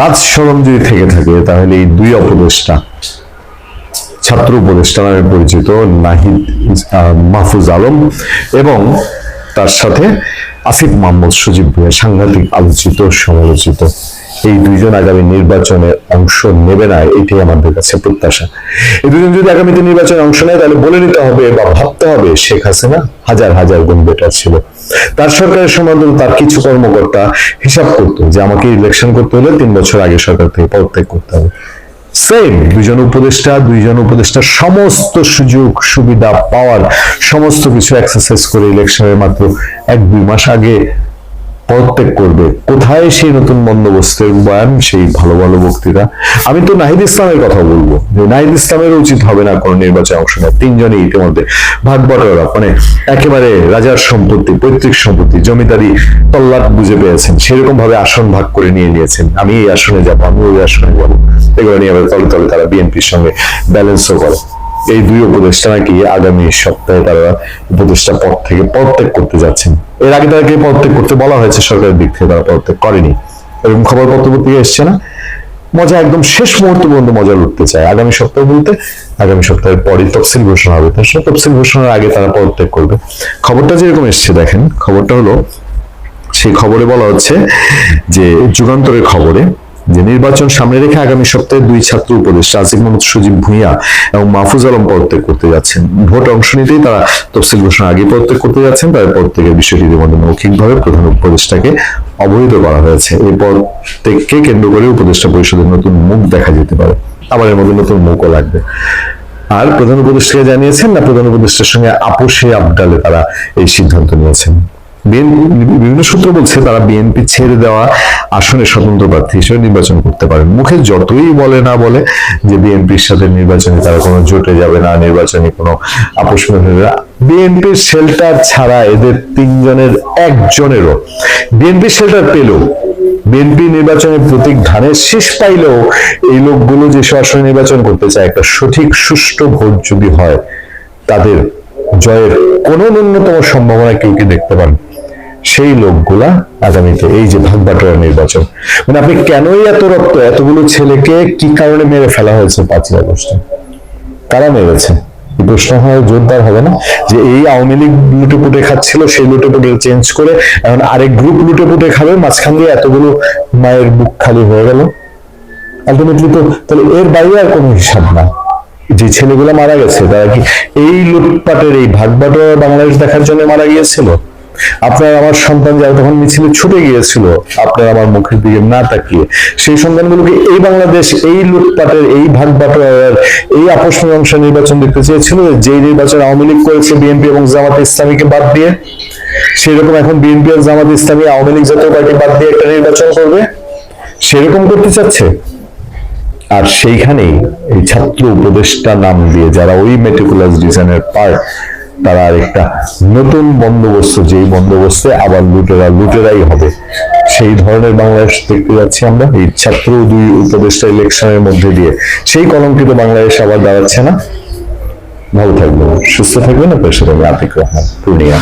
লাজ সরম যদি থেকে থাকে, তাহলে এই দুই উপদেষ্টা, ছাত্র উপদেষ্টা নামে পরিচিত নাহিদ মাহফুজ আলম এবং তার সাথে আসিফ মোহাম্মদ সজীব ভুঁইয়া, সাংঘাতিক আলোচিত, সমালোচিত। এই দুইজন আগামী নির্বাচনে অংশ নেবে না, এটাই আমাদের কাছে প্রত্যাশা। এই দুজন যদি আগামীতে নির্বাচনে অংশ নেয়, তাহলে বলে নিতে হবে বা ভাবতে হবে, শেখ হাসিনা হাজার হাজার গুণ বেটার ছিল। তার সরকারের সময় তার কিছু কর্মকর্তা হিসাব করতো যে, আমাকে ইলেকশন করতে হলে তিন বছর আগে সরকার থেকে পদত্যাগ করতে হবে। সেম দুইজন উপদেষ্টা দুইজন উপদেষ্টা সমস্ত সুযোগ, সুবিধা পাওয়ার সমস্ত কিছু এক্সারসাইজ করে ইলেকশনের মাত্র এক দুই মাস আগে পদত্যাগ করবে কোথায় সেই নতুন বন্দোবস্তের বয়ান সেই ভালো ভালো বক্তৃতা? আমি তো নাহিদ ইসলামের কথা বলব। যে নাহিদ ইসলামের উচিত হবে না কোনো নির্বাচনে অংশ নেওয়া। তিনজনই ইতিমধ্যে ভাগ বটরা মানে একেবারে রাজার সম্পত্তি, পৈতৃক সম্পত্তি, জমিদারি তল্লাট বুঝে পেয়েছেন। সেরকম ভাবে আসন ভাগ করে নিয়ে নিয়েছেন। আমি এই আসনে যাব আমি ওই আসনে যাব। এগুলো নিয়ে তলে তলে তারা বিএনপির সঙ্গে ব্যালেন্সও করে। এই দুই উপদেষ্টা নাকি আগামী সপ্তাহে তারা উপদেষ্টা পদ থেকে পদত্যাগ করতে যাচ্ছেন। এর আগে তাদেরকে পদত্যাগ করতে বলা হয়েছে? সরকারের দিক থেকে তারা পদত্যাগ করেনি। এরকম খবর পত্রপত্রিকা এসছে না? মজা একদম শেষ মুহূর্ত পর্যন্ত মজা লুটতে চায়। আগামী সপ্তাহ বলতে, আগামী সপ্তাহের পরই তফসিল ঘোষণা হবে। তার সাথে তফসিল ঘোষণার আগে তারা পদত্যাগ করবে। খবরটা যেরকম এসছে, দেখেন, খবরটা হলো, সেই খবরে বলা হচ্ছে যে, যুগান্তরের খবরে যে নির্বাচন সামনে রেখে আগামী সপ্তাহে দুই ছাত্র উপদেষ্টা আসিফ মোহাম্মদ সজীব ভুঁইয়া এবং মাহফুজ আলম পদত্যাগ করতে যাচ্ছেন। ভোট অংশ নিতেই তারা তফসিল ঘোষণা আগে পদত্যাগ করতে যাচ্ছেন। তাদের পদত্যাগের বিষয়টি ইতিমধ্যে মৌখিকভাবে প্রধান উপদেষ্টাকে অবহিত করা হয়েছে। এই পদত্যাগকে কেন্দ্র করে উপদেষ্টা পরিষদের নতুন মুখ দেখা যেতে পারে। আবার এর মধ্যে নতুন মুখও লাগবে। আর প্রধান উপদেষ্টাকে জানিয়েছেন, না, প্রধান উপদেষ্টার সঙ্গে আপোষে আবডালে তারা এই সিদ্ধান্ত নিয়েছেন। বিভিন্ন সূত্র বলছে তারা বিএনপি ছেড়ে দেওয়া আসনে স্বতন্ত্র প্রার্থী হিসেবে নির্বাচন করতে পারেন। মুখে যতই বলে না বলে যে বিএনপির সাথে নির্বাচনে তারা কোনো জোটে যাবে না, নির্বাচনে কোনো আপোষ বিএনপির শেল্টার ছাড়া এদের তিনজনের একজনেরও। বিএনপির শেল্টার পেলেও, বিএনপি নির্বাচনের প্রতীক ধানের শেষ পাইলেও এই লোকগুলো যে আসনে নির্বাচন করতে চায়, একটা সঠিক সুষ্ঠু ভোট যদি হয় তাদের জয়ের কোনো ন্যূনতম সম্ভাবনা কেউ কি দেখতে পান? সেই লোকগুলা আগামীতে এই যে ভাগ বাটোয়ারা নির্বাচন। মানে আপনি কেনই এত রক্ত, এতগুলো ছেলেকে কি কারণে মেরে ফেলা হয়েছে পাঁচই আগস্টে? কারা মেরেছে? প্রশ্ন হয় জোরদার হবে না? যে এই আওয়ামী লীগ লুটে পুটে খাচ্ছিল, সেই লুটে পুটে চেঞ্জ করে এখন আরেক গ্রুপ লুটে পুটে খাবে, মাঝখান দিয়ে এতগুলো মায়ের বুক খালি হয়ে গেল। আলটিমেটলি তো তাহলে এর বাইরে আর কোনো হিসাব না যে ছেলেগুলো মারা গেছে, তারা কি এই লুটপাটের, এই ভাগ বাটোয়ারা বাংলাদেশ দেখার জন্য মারা গিয়েছিল? আপনার আমার সন্তান যারা তখন মিছিলে ছুটে গিয়েছিল, আপনার আমার মুখের দিকে না তাকিয়ে। সেই সন্তানগুলোকে এই বাংলাদেশ, এই লুটপাটের, এই ভাগ বাটোয়ারার এই আপোষ মীমাংসা নির্বাচন দেখতে চেয়েছিল যে নির্বাচন আওয়ামী লীগ করেছে বিএনপি এবং জামাত ইসলামীকে বাদ দিয়ে, সেরকম এখন বিএনপি আর জামাত ইসলামী আওয়ামী লীগ জাতীয় পার্টি বাদ দিয়ে একটা নির্বাচন করবে, সেরকম করতে চাচ্ছে? আর সেইখানেই এই ছাত্র উপদেষ্টা নাম দিয়ে যারা ওই মেটিকুলাস ডিজাইনের পার্ট তারা একটা নতুন বন্দোবস্ত, যেই বন্দোবস্তে আবার লুটেরা লুটেরাই হবে। সেই ধরনের বাংলাদেশ দেখতে যাচ্ছি আমরা। এই ছাত্র দুই উপদেষ্টা ইলেকশনের মধ্যে দিয়ে। সেই কলঙ্কিত বাংলাদেশ আবার দাঁড়াচ্ছে না। ভালো থাকবেন, সুস্থ থাকবেন। আপনার সাথে আতিক রহমান, পূর্ণিয়া।